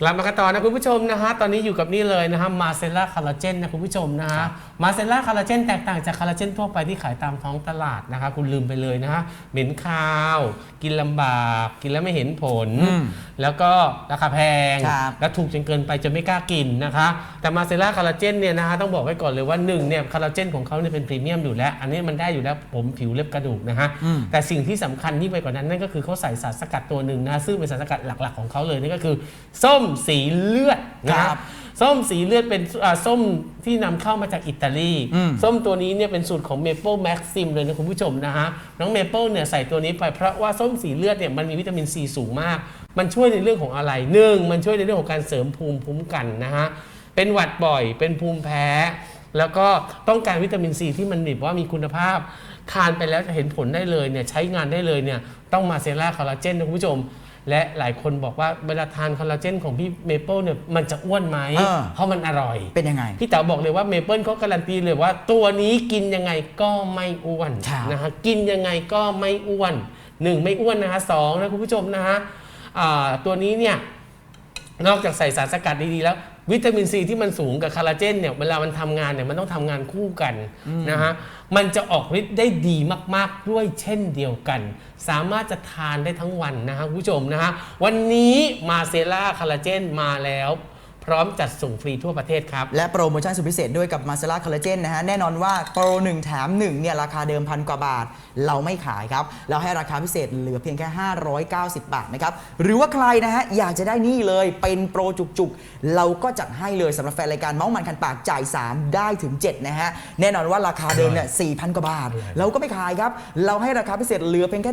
กลับมากันต่อนะคุณผู้ชมนะฮะตอนนี้อยู่กับนี่เลยนะฮะมาเซล่าคอลลาเจนนะคุณผู้ชมนะฮะมาเซล่าคอลลาเจนแตกต่างจากคอลลาเจนทั่วไปที่ขายตามท้องตลาดนะคะคุณลืมไปเลยนะฮะเหม็นคาว กินลำบาก กินแล้วไม่เห็นผล อืมแล้วก็ราคาแพง ครับและถูกจนเกินไปจนไม่กล้ากินนะคะ แต่มาเซล่าคอลลาเจนเนี่ยนะฮะต้องบอกไว้ก่อนเลยว่าหนึ่งเนี่ยคอลลาเจนของเขาเนี่ยเป็นพรีเมียมอยู่แล้ว อันนี้มันได้อยู่แล้วผมผิวเล็บกระดูกนะฮะ อืม แต่สิ่งที่สำคัญยิ่งไปกว่านั้นนั่นก็คือเขาใส่สารสกัดตัวหนึ่งนะซึ่งเป็นสารสกัดหลักๆของเขาเลยนั่นก็คือ ส้มสีเลือดนะคครัรับบส้มสีเลือดเป็นอ่าส้มที่นำเข้ามาจากอิตาลี อืม ส้มตัวนี้เนี่ยเป็นสูตรของเมเปิลแม็กซิมเลยนะคุณผู้ชมนะฮะ น้องเมเปิลเนี่ยใส่ตัวนี้ไปเพราะว่าส้มสีเลือดเนี่ยมันมีวิตามินซีสูงมาก มันช่วยในเรื่องของอะไรหนึ่งมันช่วยในเรื่องของการเสริมภูมิคุ้มกันนะฮะ เป็นหวัดบ่อยเป็นภูมิแพ้ แล้วก็ต้องการวิตามินซีที่มันแบบว่ามีคุณภาพ ทานไปแล้วจะเห็นผลได้เลยเนี่ยใช้งานได้เลยเนี่ยต้องมาเซล่าคอลลาเจนนะคุณผู้ชม และหลายคนบอกว่าเวลาทานคอลลาเจนของพี่เมเปิลเนี่ยมันจะอ้วนไหมเออ เพราะมันอร่อย เป็นยังไง พี่เต๋อบอกเลยว่าเมเปิลเขาการันตีเลยว่า ตัวนี้กินยังไงก็ไม่อ้วนครับนะฮะกินยังไงก็ไม่อ้วนหนึ่งไม่อ้วนนะคะสองนะคุณผู้ชมนะฮะอ่าตัวนี้เนี่ยนอกจากใส่สารสกัดดีๆแล้ว วิตามินซีที่มันสูงกับคอลลาเจนเนี่ยเวลามันทำงานเนี่ยมันต้องทำงานคู่กันนะฮะมันจะออกฤทธิ์ได้ดีมาก ๆ ด้วยเช่นเดียวกัน สามารถจะทานได้ทั้งวันนะฮะคุณผู้ชมนะฮะวันนี้มาเซล่าคอลลาเจนมาแล้ว พร้อมจัดส่งฟรีทั่วประเทศครับ และโปรโมชั่นสุดพิเศษด้วยกับมา c ซ l ่าคอลลาเจนนะฮะ แน่นอนว่าโปร 1 แถม 1 เนี่ย ราคาเดิมพันกว่าบาท เราไม่ขายครับ เราให้ราคาพิเศษเหลือเพียงแค่ 590 บาทนะครับ หรือว่าใครนะฮะ อยากจะได้นี่เลยเป็นโปรจุกๆ เราก็จัดให้เลยสำหรับแฟนรายการเมาส์มันคันปากจ่าย 3 ได้ถึง 7 นะฮะ แน่นอนว่าราคาเดิมเนี่ย4,000 กว่าบาท เราก็ไม่ขายครับ เราให้ราคาพิเศษเหลือเพียงแค่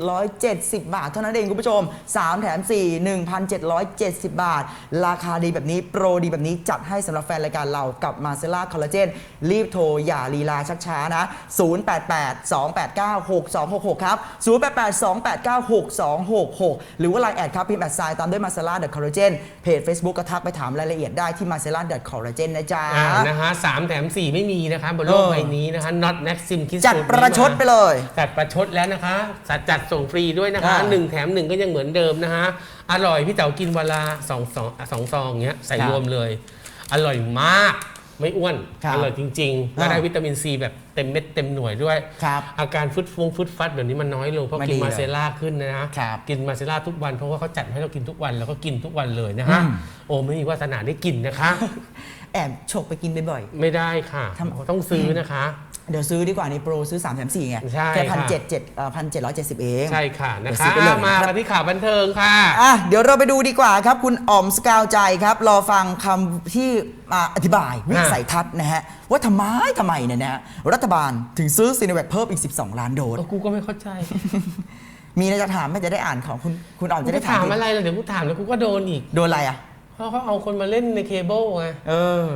1,770 บาท เท่านั้นเองคุณผู้ชม 3 แถม 4 1,770 บาท ราคาดีแบบนี้ โปรดีแบบนี้จัดให้สำหรับแฟนรายการเรากับมาเซล่าคอลลาเจนรีบโทร อย่าลีลาชักช้านะ 088 289 6266 ครับ 088 289 6266 หรือว่าไลน์แอดครับพิมพ์แอดไซน์ตามด้วยมาเซล่าเดอะคอลลาเจนเพจ Facebook ก็ทักไปถามรายละเอียดได้ที่มาเซล่าเดอะคอลลาเจนนะจ๊ะ อ่านะฮะสามแถมสี่ไม่มีนะคะบนโลกเออ ใบนี้นะคะ not maxim คิดจัดประชดไปเลย จัดประชดแล้วนะคะจัดจัดส่งฟรีด้วยนะคะอ่า หนึ่งแถมหนึ่งก็ยังเหมือนเดิมนะคะ อร่อยพี่เต๋ากินเวนลาสองสองสองซองเงี้ยใส่ครับรวมเลย อร่อยมากไม่อ้วน ครับอร่อยจริงๆและได้อ่าวิตามินซีแบบเต็มเม็ดเต็มหน่วยด้วย ครับอาการฟึดฟงฟึดฟัดเดี๋ยวนี้มันน้อยลงเพราะไม่กินดีมาเลยเซล่าขึ้นนะครับกินมาเซล่าทุกวันเพราะว่าเขาจัดให้เรากินทุกวันแล้วก็กินทุกวันเลยนะฮะอืม โอ้ไม่มีวาสนาได้กินนะคะ แอบฉกไปกินบ่อย ไม่ได้ค่ะทำ ต้องซื้อนะคะๆ เดี๋ยวซื้อดีกว่าในโปรซื้อ3แถม4ไงใช่แค่ค่ะพันเจ็ดเจ็ดพันเจ็ดร้อยเจ็ดสิบเองใช่ค่ะนะเดี๋ยวคะซื้อไปเลยอะมาครับ กันที่ข่าวบันเทิงค่ะ อะเดี๋ยวเราไปดูดีกว่าครับ คุณอ๋อมสกาวใจครับ รอฟังคำที่มาอธิบายวิสัยทัศน์นะฮะ ว่าทำไมทำไมเนี่ยนะฮะรัฐบาลถึงซื้อซีโนแวคเพิ่มอีก 12 ล้านโดสเออกูก็ไม่เข้าใจมีอะไรจะถามไหม่จะได้อ่านของคุณคุณอ๋อมกูจะได้จะถามทีอะไรล่ะเดี๋ยวกูถามแล้วกูก็โดนอีก โดนอะไรอะ เพราะเขาเอาคนมาเล่นในเคเบิลไง เออ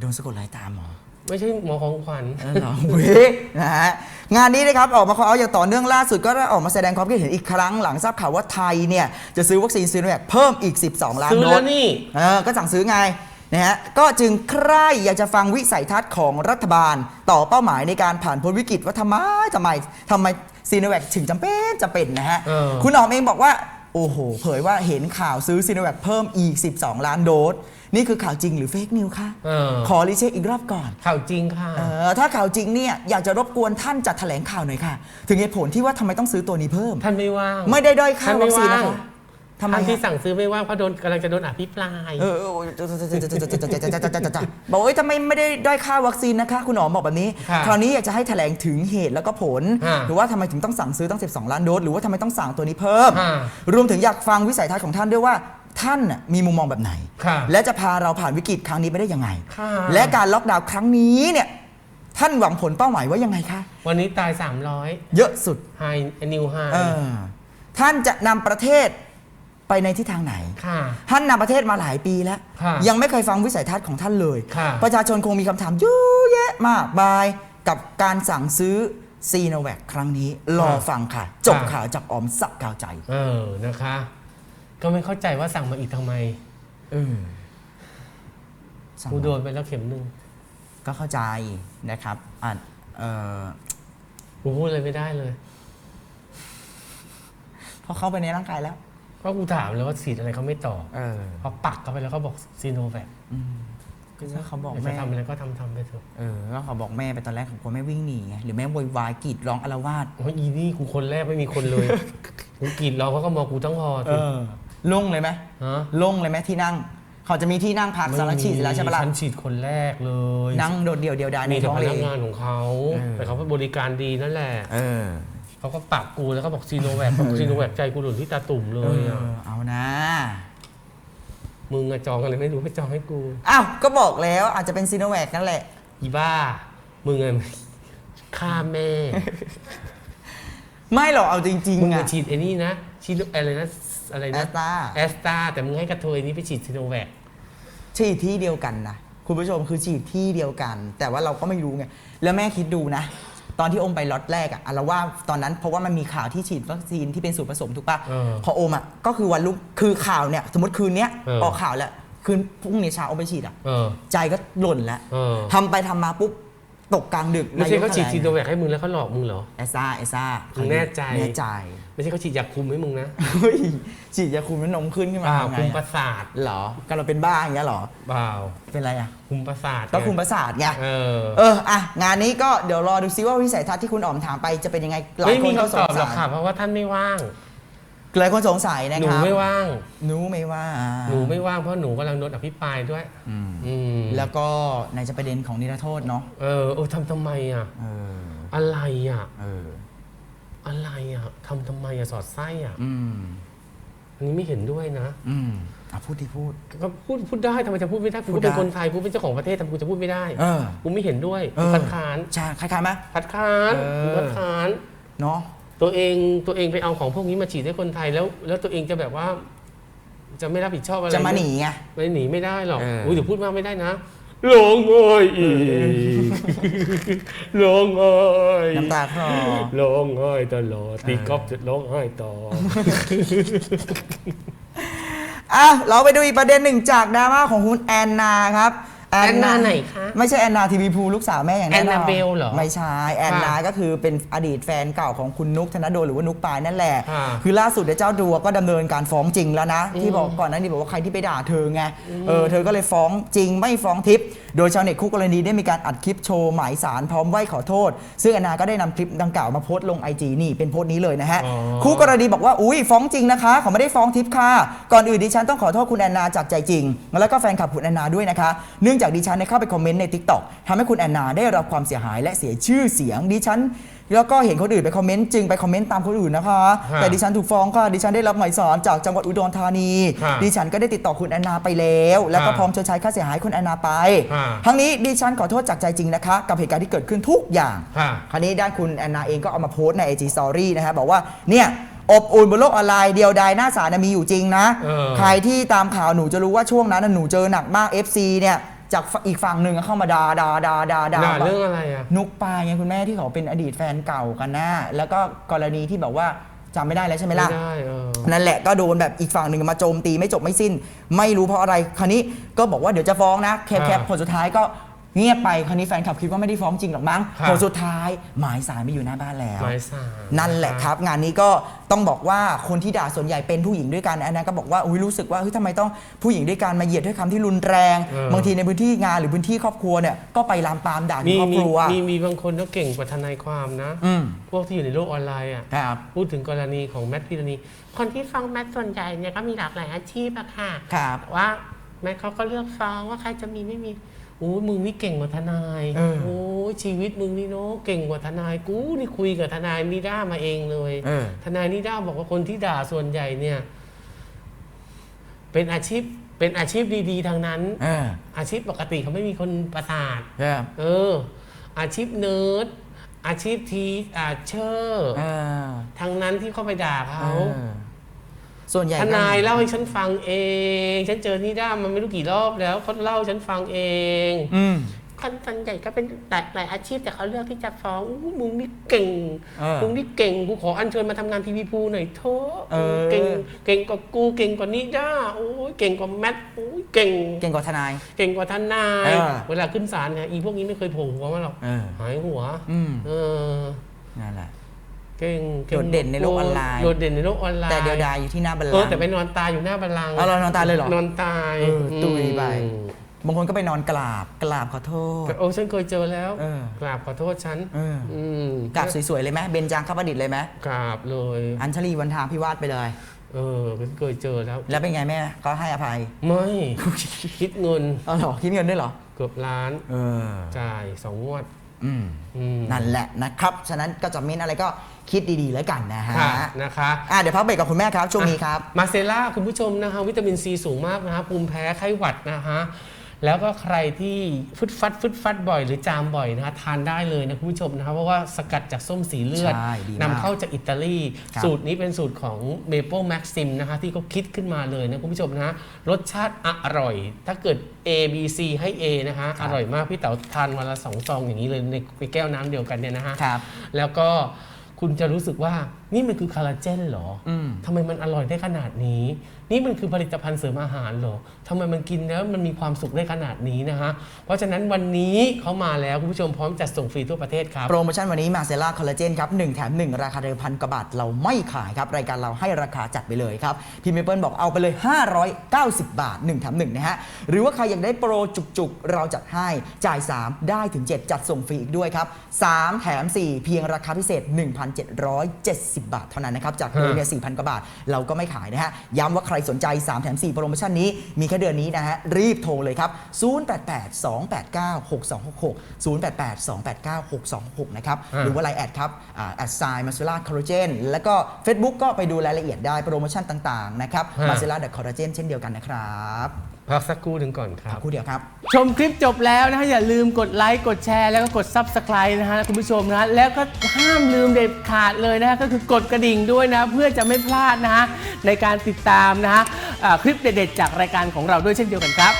โดนสะกดรอยตามเหรอ ไม่ใช่หมอของขวัญ นั่นเหรอเว้ยนะฮะงานนี้นะครับออกมาขอเอาอย่างต่อเนื่องล่าสุดก็ได้ออกมาแสดงความคิดเห็นอีกครั้งหลังทราบข่าวว่าไทยเนี่ยจะซื้อวัคซีนซีโนแวคเพิ่มอีก 12 ล้านซื้อโดแล้สวนี่ เออก็สั่งซื้อไงนะฮะก็จึงใคร่อยากจะฟังวิสัยทัศน์ของรัฐบาล ต่อเป้าหมายในการผ่านพ้นวิกฤตว่าทำไมทำไมทำไมซีโนแวคถึงจำเป็นจำเป็นนะฮะเออ คุณหอมเองบอกว่า โอ้โห เผยว่าเห็นข่าวซื้อซีโนแวคเพิ่มอีก 12 ล้านโดส นี่คือข่าวจริงหรือเฟกนิวคะเออ ขอรีเช็คอีกรอบก่อน ข่าวจริงค่ะ เออถ้าข่าวจริงเนี่ยอยากจะรบกวนท่านจัดแถลงข่าวหน่อยค่ะ ถึงเหตุผลที่ว่าทำไมต้องซื้อตัวนี้เพิ่ม ท่านไม่ว่าง ไม่ได้ด้อยค่าท่านไม่วัคซีนนะว่างคะ ทำไมท่านที่ฮะสั่งซื้อไม่ว่างเพราะโดนกำลังจะโดนอภิปราย เออเออบอกว่าทำไมไม่ได้ด้อยค่าวัคซีนนะคะ คุณหมอบอกแบบนี้ ค่ะคราวนี้อยากจะให้แถลงถึงเหตุแล้วก็ผล ฮะหรือว่าทำไมถึงต้องสั่งซื้อตั้ง 12 ล้านโดส หรือว่าทำไมต้องสั่งตัวนี้เพิ่ม ฮะรวมถึงอยากฟังวิสัยทัศน์ของท่านด้วยว่าท่านน่ะมีมุมมองแบบไหน ค่ะและจะพาเราผ่านวิกฤตครั้งนี้ไปได้ยังไง ค่ะ และการล็อกดาวน์ครั้งนี้เนี่ยท่านหวังผลเป้าหมายว่ายังไงคะวันนี้ตาย 300 เยอะสุด ไฮนิวไฮ เออท่านจะนำประเทศ ไปในทิศทางไหน ค่ะ ท่านนำประเทศมาหลายปีแล้ว ค่ะยังไม่เคยฟังวิสัยทัศน์ของท่านเลย ค่ะ ประชาชนคงมีคำถามเยอะแยะมากมายกับการสั่งซื้อซีโนแวคครั้งนี้ รอฟังค่ะ จบข่าวจากออมสักกาวใจเออนะคะ ก็ไม่เข้าใจว่าสั่งมาอีกทำไม เออสั่งกูมาโดนไปแล้วเข็มหนึ่งก็เข้าใจนะครับอะเออกูพูดอะไรไม่ได้เลยพอเข้าไปในร่างกายแล้วอ เพราะกูถามเลยว่าฉีดอะไรเขาไม่ตอบเออพอปักเข้าไปแล้วเขาบอกซีโนแวคก็ถ้าเขาบอกอยากแม่จะทำอะไรก็ทำทำไปเถอะเออก็เขาบอกแม่ไปตอนแรกผมกลัวแม่วิ่งหนีไงหรือแม่โวยวายกรีดร้องอารวาสโอ้ยอีนี่กูคนแรกไม่มีคนเลย กูกรีดร้องเขาก็มองกูต้องหอเออโล่งเลยไหมฮะโล่งเลยไหมที่นั่ง เขาจะมีที่นั่งพักสารฉีดเสร็จแล้วใช่ปะล่ะฉันฉีดคนแรกเลยนั่งโดดเดี่ยวเดียวดายในมีแต่ท้องพเลนัยกงานของเขาเออแต่เขาก็บริการดีนั่นแหละ เออ เขาก็ปรับกูแล้วก็บอกซีโนแวคบอกซีโนแวคใจกูหลุดที่ตาตุ่มเลเอยอะอเอานะมึงอะจองอะไรไม่รู้ไม่จองให้กู อ้าวก็บอกแล้วอาจจะเป็นซีโนแวคนั่นแหละ อีบ้า มึงอะ ฆ่าแม่ ไม่หรอกเอาจริงมึงๆมาอะฉีดไอ้นี่นะฉีดอะไรนะอะไรแอนะสตราแอสตาแต่มึงให้กระเทยนี้ไปฉีดซีโนแวค ฉีดที่เดียวกันนะคุณผู้ชมคือฉีดที่เดียวกัน แต่ว่าเราก็ไม่รู้ไงแล้วแม่คิดดูนะ ตอนที่อมไปล็อตแรกอะอะเราว่าตอนนั้นเพราะว่ามันมีข่าวที่ฉีดวัคซีนที่เป็นสูตรผสมถูกปะเออพออมอะก็คือวันรุ่งคือข่าวเนี่ยสมมติคืนเนี้ยเออ ออกข่าวแล้วคืนพรุ่งนี้เช้าเอาไปฉีดอะเออ ใจก็หล่นแล้วเออ ทำไปทำมาปุ๊บ ตกกลางดึกไม่ใช่เขาฉีดนยกซีแถลโนงแวคให้มึงแล้วเขาหลอกมึงเหรอเอซ่าเอซ่ามึงแน่ใจแน่ใจ ไม่ใช่เขาฉีดยาคุมให้มึงนะเฮ้ยฉีดยาคุมมันนมขึ้นขึ้นเปมาล่าทำไงคุมปอะระสาทเหรอก็เราเป็นบ้าอย่างเงี้ยเหรอเปล่าเป็นไรอะคุมประสาทก็ไงคุมประสาทไงเออเอออะงานนี้ก็เดี๋ยวรอดูซิว่าวิสัยทัศน์ที่คุณอ๋อมถามไปจะเป็นยังไงหลายไม่คมีนก็สคำตงอบหรสัอกยค่ะเพราะว่าท่านไม่ว่าง หลายคนสงสัยนะหนูครับไม่ว่าง หนูไม่ว่าหนูไม่ว่างเพราะหนูกำลังโดนอภิปรายด้วย อืมอืมแล้วก็ในจะประเด็นของนิรโทษเนาะเออเออทำทำไมอะ เอออะไรอะ เอออะไรอะทำทำไมอะสอดไส้อะ อืมอันนี้ไม่เห็นด้วยนะ อืมอะพูดที่พูด ก็พูดพูดได้ทำไมจะพูดไม่ได้กูพูก็ดได้ เป็นคนไทยกูเป็นเจ้าของประเทศทำไมกูจะพูดไม่ได้เออ กูไม่เห็นด้วยเอกูอคัดค้านใช่คล้ายๆไหม คัดค้านเออกูคัดค้าน เนาะ ตัวเองตัวเองไปเอาของพวกนี้มาฉีดให้คนไทยแล้ว แล้วตัวเองจะแบบว่า จะไม่รับผิดชอบอะไรจะมาหนีไง ไม่หนีไม่ได้หรอกเอออุ๊ อุ้ยเดี๋ยวพูดมากไม่ได้นะร้องไห้อีกร้องไห้น้ำตาคลอร้องไห้ตลอดตีกอล์ฟจะร้องไห้ต่อ อะเราไปดูอีกประเด็นหนึ่งจากดราม่าของคุณแอนนาครับแอนนาไหนคะ ไม่ใช่แอนนาทีวีพูลูกสาวแม่อย่างแน่นอนแอนนาเบลเหรอ ไม่ใช่แอนนาค่ะก็คือเป็นอดีตแฟนเก่าของคุณนุกธนดลหรือว่านุกปายนั่นแหละค่ะคือล่าสุดเนี่ยเจ้าตัวก็ดำเนินการฟ้องจริงแล้วนะ ที่บอกก่อนหนั้านนี่บอกว่าใครที่ไปด่าเธอไงเออเธอก็เลยฟ้องจริงไม่ฟ้องทิปโดยชาวเน็ตคู่กรณีได้มีการอัดคลิปโชว์หมายสารพร้อมไหว้ขอโทษ ซึ่งแอนนาก็ได้นำคลิปดังกล่าวมาโพสต์ลงไอจีนี่เป็นโพสต์นี้เลยนะฮะอ๋อ คู่กรณีบอกว่าอุ้ยฟ้องจริงนะคะเขาไม่ได้ฟ้องทิปค่ะก่อนอื่นดิฉันต้องขอโทษคุณแอนนาจากใจจริง แล้วก็แฟนคลับคุณแอนนาด้วยนะคะ เนื่องจากดิฉันได้เข้าไปคอมเมนต์ใน t ิ k t o k ทำให้คุณแอนนาได้รับความเสียหายและเสียชื่อเสียงดิฉัน แล้วก็เห็นคนอื่นไปคอมเมนต์จึงไปคอมเมนต์ตามคนอื่นนะคะ ฮะแต่ดิฉันถูกฟ้องค่ะดิฉันได้รับหมายสารจากจังหวัดอุดรธานี ฮะดิฉันก็ได้ติดต่อคุณแอนนาไปแล้ว แล้วก็ฮะพร้อมชดใช้ค่าเสียหายคุณแอนนาไป ฮะทั้งนี้ดิฉันขอโทษจากใจจริงนะคะ กับเหตุการณ์ที่เกิดขึ้นทุกอย่างค่ะคราวนี้ด้านคุณแอนนาเองก็เอามาโพสต์ใน IG Story นะฮะบอกว่าเนี่ยอบอุ่นบนโลกออนไลน์เดียวดายหน้าสารนะมีอยู่จริงนะ เออใครที่ตามข่าวหนูจะรู้ว่าช่วงนั้นนะหนูเจอหนักมาก FC เนี่ย จากอีกฝั่งหนึ่งเข้ามาดาดาดาดาดาด่าเรื่องอะไรอะนุกปายไงคุณแม่ที่เขาเป็นอดีตแฟนเก่ากันนะแล้วก็กรณีที่แบบว่าจำไม่ได้แล้วใช่ไหมไม่ล่ะได้เออ นั่นแหละก็โดนแบบอีกฝั่งหนึ่งมาโจมตีไม่จบไม่สิ้น ไม่รู้เพราะอะไร คราวนี้ก็บอกว่าเดี๋ยวจะฟ้องนะแคปแคปอ่าผลสุดท้ายก็ เงียบไปคราวนี้แฟนคลับคิดว่าไม่ได้ฟ้องจริงหรอกมั้งครับ ผลสุดท้ายหมายสารไม่อยู่หน้าบ้านแล้ว หมายสาร นั่นแหละครับ งานนี้ก็ต้องบอกว่าคนที่ด่าส่วนใหญ่เป็นผู้หญิงด้วยกันอันนั้นก็บอกว่าอุ้ยรู้สึกว่าเฮ้ยทำไมต้องผู้หญิงด้วยกันมาเหยียดด้วยคำที่รุนแรง เออ บางทีในพื้นที่งานหรือพื้นที่ครอบครัวเนี่ยก็ไปลามปามด่ามีที่ครอบมีครัวมีมีบางคนก็เก่งกว่าทนายความนะ อืมพวกที่อยู่ในโลกออนไลน์อะ ครับ พูดถึงกรณีของแมทพิรณีคนที่ฟ้องแมทส่วนใหญ่เนี่ยก็มีหลากหลายอาชีพอะค่ะครับแต่ว่าแมทเขาก็เลือกฟ้องว่าใครจะมีไม่มี โอ้ยมึงนี่เก่งกว่าทนายเออ โอ้ยชีวิตมึงนี่เนาะเก่งกว่าทนายกูนี่คุยกับทนายนิด้ามาเองเลย เออ ทนายนิด้าบอกว่าคนที่ด่าส่วนใหญ่เนี่ย เป็นอาชีพเป็นอาชีพดีๆทางนั้น เอออาชีพปกติเขาไม่มีคนประสาทครับเออ อาชีพเนิร์ดอาชีพทีอาเชอร์ เออ ทางนั้นที่เข้าไปด่าเขา เออ ส่วนใหญ่ทก็นายเล่าให้ฉันฟังเอง ฉันเจอนี่ด้ามันไม่รู้กี่รอบแล้วเขาเล่าให้ฉันฟังเองอืมคนส่วนใหญ่ก็เป็นหลายหลายอาชีพแต่เขาเลือกที่จะฟ้องอู้มึงนี่เก่งเออมึงนี่เก่งกูขออัญเชิญมาทำงานทีวีพูหน่อยเถอะเออเก่งเก่งกว่ากูเก่งกว่านี่ด้าโอ้ยเก่งกว่าแมทโอ้ยเก่งเก่งกว่าทนาย เก่งกว่าทนายเออเวลาขึ้นศาลเนี่ยอีพวกนี้ไม่เคยโผล่หัวมาหรอกเออหายหัวอืมเออนั่นแหละแก เก่งก่งโดดเด่นในโลกออนไลน์ โดดเด่นในโลกออนไลน์แต่เดียวดายอยู่ที่หน้าบัลเอลัองก์แต่ไปนอนตายอยู่หน้าบัลลังก์เอาเรานอนตายเลยเหรอนอนตายเออตุยไปอืมบางคนก็ไปนอนกราบกราบขอโทษโอ้ฉันเคยเจอแล้วเออกราบขอโทษฉันเอออืมกราบสวยๆเลยไหมเบญจางคประดิษฐ์เลยไหมกราบเลย อัญชลีวันทาพิวาทไปเลย เออฉันเคยเจอแล้ว แล้วเป็นไงแม่ก็ให้อภัย ไม่คิดเงินเอาเหรอคิดเงินด้วยเหรอเกือบล้านเออจ่ายสองงวดอืมอืมนั่นแหละนะครับ ฉะนั้นก็จะเม้นอะไรก็ คิดดีๆแล้วกันนะฮะค่ะนะคะอะเดี๋ยวพักเบรกกับคุณแม่ครับช่วงนี้ครับ มาเซล่าคุณผู้ชมนะคะวิตามินซีสูงมากนะคะภูมิแพ้ไข้หวัดนะคะแล้วก็ใครที่ฟึดฟัดฟึดฟัดบ่อยหรือจามบ่อยนะคะทานได้เลยนะคุณผู้ชมนะคะเพราะว่าสกัดจากส้มสีเลือดใช่ดีมากนำเข้าจากอิตาลี ครับสูตรนี้เป็นสูตรของ Maple Maxim นะคะที่เขาคิดขึ้นมาเลยนะคุณผู้ชมนะรสชาติอร่อย ถ้าเกิด A B C ให้ A นะคะอร่อยมากพี่เต๋าทานวันละสองซองอย่างนี้เลยในในแก้วน้ำเดียวกันเนี่ยนะฮะ ครับ แล้วก็ คุณจะรู้สึกว่า นี่มันคือคอลลาเจนเหรออมทำไมมันอร่อยได้ขนาดนี้ นี่มันคือผลิตภัณฑ์เสริมอาหารเหรอทำไมมันกินแล้วมันมีความสุขได้ขนาดนี้นะฮะ เพราะฉะนั้นวันนี้เขามาแล้ว คุณผู้ชมพร้อมจัดส่งฟรีทั่วประเทศครับ โปรโมชั่นวันนี้มาเซล่าคอลลาเจนครับ1แถม1ราคาเดิมพันกว่าบาทเราไม่ขายครับ รายการเราให้ราคาจัดไปเลยครับ พี่เมเปิลบอกเอาไปเลย 590 บาท1แถม1นะฮะ หรือว่าใครอยากได้โปรจุกๆ เราจัดให้จ่าย 3 ได้ถึง 7 จัดส่งฟรีอีกด้วยครับ3แถม 4 เพียงราคาพิเศษ 1,770บาทเท่านั้นนะครับจากเดิมเนี่ย4,000 กว่าบาทเราก็ไม่ขายนะฮะย้ำว่าใครสนใจ 3 แถม 4 โปรโมชั่นนี้มีแค่เดือนนี้นะฮะรีบโทรเลยครับ 088-289-6266 088-289-6266 นะครับอ่าหรือว่าไลน์แอดครับแอดไซน์มาซูล่าคอลลาเจนแล้วก็ Facebook ก็ไปดูรายละเอียดได้โปรโมชั่นต่าง ๆ นะครับมาซูล่าเดอะคอลลาเจนเช่นเดียวกันนะครับ พักสักครู่หนึ่งก่อนครับคู่เดียวครับ ชมคลิปจบแล้วนะฮะอย่าลืมกดไลค์กดแชร์แล้วก็กด Subscribe นะฮะคุณผู้ชมนะฮะแล้วก็ห้ามลืมเด็ดขาดเลยนะฮะก็คือกดกระดิ่งด้วยนะ เพื่อจะไม่พลาดนะฮะในการติดตามนะฮะอ่าคลิปเด็ดๆจากรายการของเราด้วยเช่นเดียวกันครับ